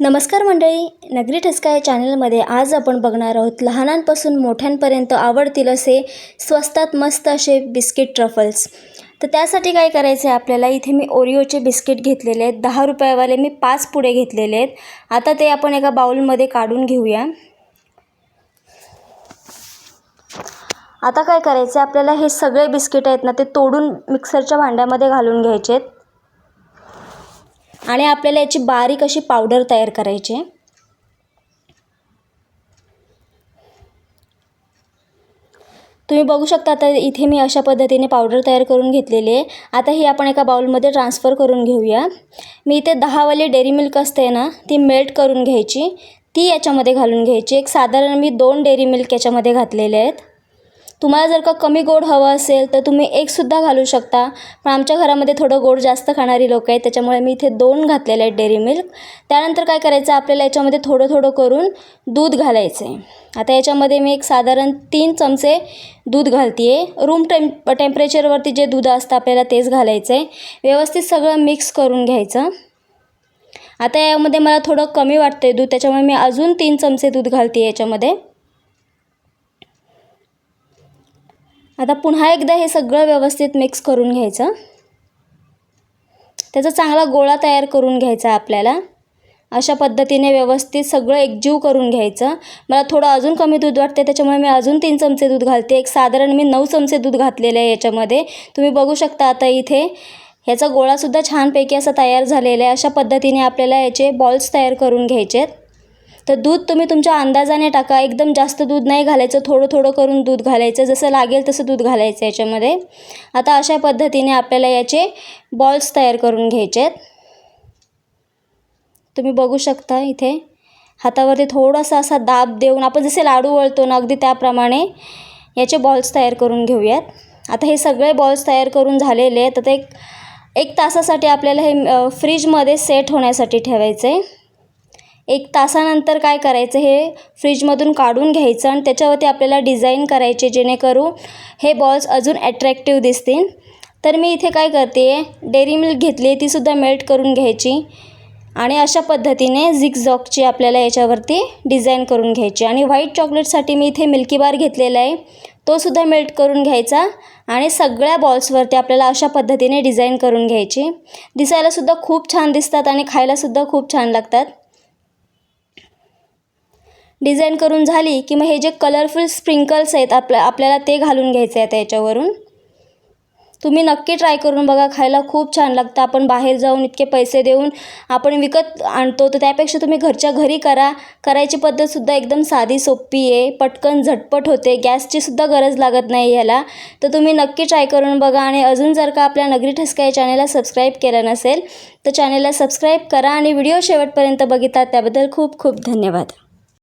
नमस्कार मंडळी नगरी ठसका या चॅनलमध्ये आज आपण बघणार आहोत लहानांपासून मोठ्यांपर्यंत आवडतील असे स्वस्तात मस्त असे बिस्किट ट्रफल्स. तर त्यासाठी काय करायचं आहे आपल्याला? इथे मी ओरिओचे बिस्किट घेतलेले आहेत. दहा रुपयावाले मी पाच पुढे घेतलेले आहेत. आता ते आपण एका बाउलमध्ये काढून घेऊया. आता काय करायचं आहे आपल्याला हे सगळे बिस्किट आहेत ना ते तोडून मिक्सरच्या भांड्यामध्ये घालून घ्यायचे आहेत आणि आपल्याला याची बारीक अशी पावडर तयार करायची. आहे तुम्ही बघू शकता आता इथे मी अशा पद्धतीने पावडर तयार करून घेतलेली आहे. आता ही आपण एका बाउलमध्ये ट्रान्सफर करून घेऊया. मी इथे दहावाली डेअरी मिल्क असते ना ती मेल्ट करून घ्यायची. ती याच्यामध्ये घालून घ्यायची. एक साधारण मी दोन डेअरी मिल्क याच्यामध्ये घातलेले आहेत. तुम्हाला जर का कमी गोड हवं असेल तर तुम्ही एकसुद्धा घालू शकता. पण आमच्या घरामध्ये थोडं गोड जास्त खाणारी लोक आहेत त्याच्यामुळे मी इथे दोन घातलेले आहेत डेअरी मिल्क त्यानंतर काय करायचं आपल्याला याच्यामध्ये थोडं थोडं करून दूध घालायचं आहे आता याच्यामध्ये मी एक साधारण तीन चमचे दूध घालते आहे रूम टेम्प टेम्परेचरवरती जे दूध असतं आपल्याला तेच घालायचं आहे व्यवस्थित सगळं मिक्स करून घ्यायचं. आता यामध्ये मला थोडं कमी वाटतं आहे दूध त्याच्यामुळे मी अजून तीन चमचे दूध घालते याच्यामध्ये. आता पुन्हा एकदा हे सगळं व्यवस्थित मिक्स करून घ्यायचं. त्याचा चांगला गोळा तयार करून घ्यायचा आपल्याला. अशा पद्धतीने व्यवस्थित सगळं एकजीव करून घ्यायचं. मला थोडं अजून कमी दूध वाटते त्याच्यामुळे मी अजून तीन चमचे दूध घालते. एक साधारण मी नऊ चमचे दूध घातलेले आहे याच्यामध्ये. तुम्ही बघू शकता आता इथे. ह्याचा गोळासुद्धा छानपैकी असा तयार झालेला आहे. अशा पद्धतीने आपल्याला याचे बॉल्स तयार करून घ्यायचे आहेत तर दूध तुम्ही तुमच्या अंदाजाने टाका. एकदम जास्त दूध नाही घालायचं. थोडं थोडं करून दूध घालायचं. जसं लागेल तसं दूध घालायचं याच्यामध्ये. आता अशा पद्धतीने आपल्याला याचे बॉल्स तयार करून घ्यायचे आहेत तुम्ही बघू शकता इथे. हातावरती थोडासा असा दाब देऊन आपण जसे लाडू वळतो ना अगदी त्याप्रमाणे याचे बॉल्स तयार करून घेऊयात. आता हे सगळे बॉल्स तयार करून झालेले आहेत. आता एक एक तासासाठी आपल्याला हे फ्रीजमध्ये सेट होण्यासाठी ठेवायचं आहे एक तासानंतर काय करायचं हे फ्रीजमधून काढून घ्यायचं आणि त्याच्यावरती आपल्याला डिझाईन करायचे जेणेकरून हे बॉल्स अजून ॲट्रॅक्टिव्ह दिसतील. तर मी इथे काय करते आहे डेअरी मिल्क घेतली आहे तीसुद्धा मेल्ट करून घ्यायची आणि अशा पद्धतीने झिगझॉगची आपल्याला याच्यावरती डिझाईन करून घ्यायची. आणि व्हाईट चॉकलेटसाठी मी इथे मिल्की बार घेतलेला आहे तोसुद्धा मेल्ट करून घ्यायचा आणि सगळ्या बॉल्सवरती आपल्याला अशा पद्धतीने डिझाईन करून घ्यायची. दिसायलासुद्धा खूप छान दिसतात आणि खायलासुद्धा खूप छान लागतात. डिझाईन करून झाली की मग हे जे कलरफुल स्प्रिंकल्स आहेत आपल्या आपल्याला ते घालून घ्यायचे आहेत याच्यावरून. तुम्ही नक्की ट्राय करून बघा खायला खूप छान लागतं. आपण बाहेर जाऊन इतके पैसे देऊन आपण विकत आणतो तर त्यापेक्षा तुम्ही घरच्या घरी करा. करायची पद्धतसुद्धा एकदम साधी सोपी आहे. पटकन झटपट होते. गॅसचीसुद्धा गरज लागत नाही ह्याला. तर तुम्ही नक्की ट्राय करून बघा. आणि अजून जर का आपल्या नगरी ठसका या चॅनेलला सबस्क्राईब केलं नसेल तर चॅनेलला सबस्क्राईब करा. आणि व्हिडिओ शेवटपर्यंत बघितला त्याबद्दल खूप खूप धन्यवाद.